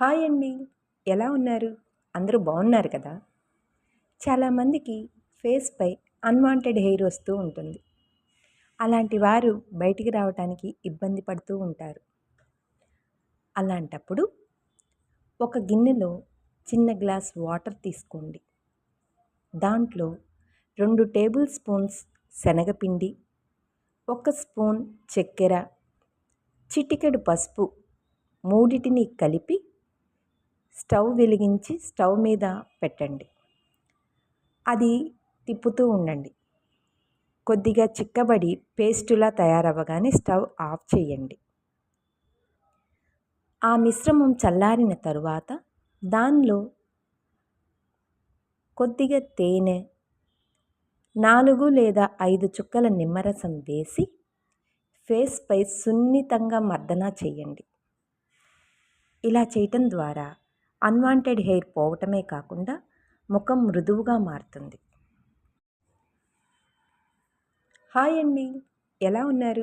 Hi అండి. ఎలా ఉన్నారు? అందరూ బాగున్నారు కదా? చాలామందికి ఫేస్పై అన్వాంటెడ్ హెయిర్ వస్తూ ఉంటుంది. అలాంటి వారు బయటికి రావడానికి ఇబ్బంది పడుతూ ఉంటారు. అలాంటప్పుడు ఒక గిన్నెలో చిన్న గ్లాస్ వాటర్ తీసుకోండి. దాంట్లో రెండు టేబుల్ స్పూన్స్ శనగపిండి ఒక స్పూన్ చక్కెర చిటికెడు పసుపు మూడిటిని కలిపి స్టవ్ వెలిగించి స్టవ్ మీద పెట్టండి. అది తిప్పుతూ ఉండండి. కొద్దిగా చిక్కబడి పేస్టులా తయారవ్వగానే స్టవ్ ఆఫ్ చేయండి. ఆ మిశ్రమం చల్లారిన తరువాత దానిలో కొద్దిగా తేనె నాలుగు లేదా ఐదు చుక్కల నిమ్మరసం వేసి ఫేస్పై సున్నితంగా మర్దన చేయండి. ఇలా చేయటం ద్వారా అన్వాంటెడ్ హెయిర్ పోవటమే కాకుండా ముఖం మృదువుగా మారుతుంది. హాయ్ అండి. ఎలా ఉన్నారు?